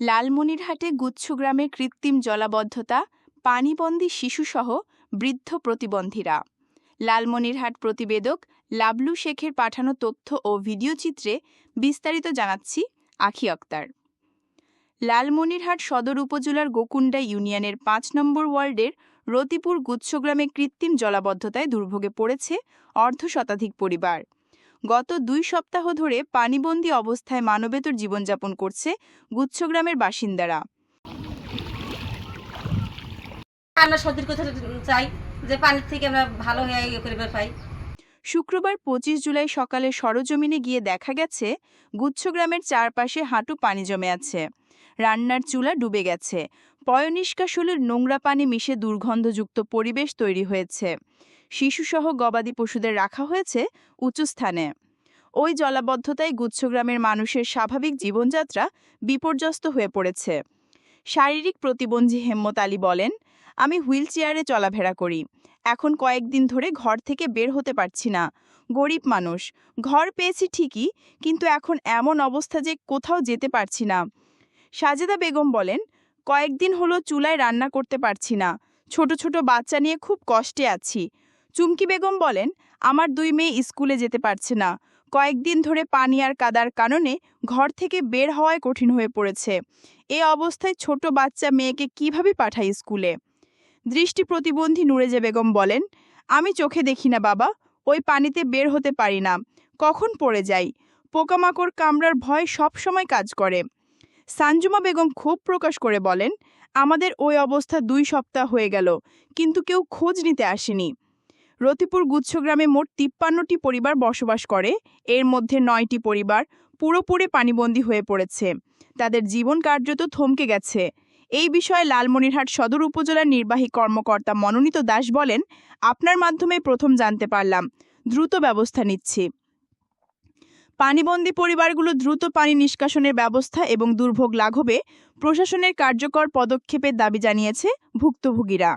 লালমনিরহাটে গুচ্ছগ্রামে কৃত্রিম জলাবদ্ধতা, পানিবন্দী শিশুসহ বৃদ্ধ প্রতিবন্ধীরা। লালমনিরহাট প্রতিবেদক লাবলু শেখের পাঠানো তথ্য ও ভিডিওচিত্রে বিস্তারিত জানাচ্ছি আখি আক্তার। লালমনিরহাট সদর উপজেলার গোকুণ্ডা ইউনিয়নের পাঁচ নম্বর ওয়ার্ডের রতিপুর গুচ্ছগ্রামে কৃত্রিম জলাবদ্ধতায় দুর্ভোগে পড়েছে অর্ধ শতাধিক পরিবার। গত দুই সপ্তাহ ধরে পানিবন্দী অবস্থায় মানবেতর জীবনযাপন করছে গুচ্ছগ্রামের বাসিন্দারা। আমরা সর্দির কথা চাই যে পানির থেকে আমরা ভালো হয়ে ইয়ে পাই। শুক্রবার পঁচিশ জুলাই সকালে সরজমিনে গিয়ে দেখা গেছে গুচ্ছগ্রামের চারপাশে হাঁটু পানি জমে আছে। রান্নার চুলা ডুবে গেছে। পয়নিষ্কাশলের নোংরা পানি মিশে দুর্গন্ধযুক্ত পরিবেশ তৈরি হয়েছে। শিশুসহ গবাদি পশুদের রাখা হয়েছে উঁচু স্থানে। ওই জলাবদ্ধতায় গুচ্ছগ্রামের মানুষের স্বাভাবিক জীবনযাত্রা বিপর্যস্ত হয়ে পড়েছে। শারীরিক প্রতিবন্ধী হেম্মত আলী বলেন, আমি হুইল চেয়ারে চলাফেরা করি। এখন কয়েকদিন ধরে ঘর থেকে বের হতে পারছি না। গরিব মানুষ। ঘর পেয়েছি ঠিকই, কিন্তু এখন এমন অবস্থা যে কোথাও যেতে পারছি না। সাজেদা বেগম বলেন, কয়েকদিন হলো চুলায় রান্না করতে পারছি না। ছোট ছোট বাচ্চা নিয়ে খুব কষ্টে আছি। চুমকি বেগম বলেন, আমার দুই মেয়ে স্কুলে যেতে পারছে না। কয়েকদিন ধরে পানি আর কাদার কারণে ঘর থেকে বের হওয়ায় কঠিন হয়ে পড়েছে। এ অবস্থায় ছোট বাচ্চা মেয়েকে কীভাবে পাঠাই স্কুলে? দৃষ্টি প্রতিবন্ধী নুরেজে বেগম বলেন, আমি চোখে দেখি না বাবা, ওই পানিতে বের হতে পারি না। কখন পড়ে যাই? পোকামাকড় কামড়ার ভয় সব সময় কাজ করে। সানজুমা বেগম ক্ষোভ প্রকাশ করে বলেন, আমাদের ওই অবস্থা দুই সপ্তাহ হয়ে গেল, কিন্তু কেউ খোঁজ নিতে আসেনি। রতিপুর গুচ্ছগ্রামে মোট তিপ্পান্নটি পরিবার বসবাস করে। এর মধ্যে নয়টি পরিবার পুরোপুরি পানিবন্দী হয়ে পড়েছে। তাদের জীবন কার্যত থমকে গেছে। এই বিষয়ে লালমনিরহাট সদর উপজেলার নির্বাহী কর্মকর্তা মনোনীত দাস বলেন, আপনার মাধ্যমে প্রথম জানতে পারলাম। দ্রুত ব্যবস্থা নিচ্ছি। পানিবন্দী পরিবারগুলো দ্রুত পানি নিষ্কাশনের ব্যবস্থা এবং দুর্ভোগ লাঘবে প্রশাসনের কার্যকর পদক্ষেপের দাবি জানিয়েছে ভুক্তভোগীরা।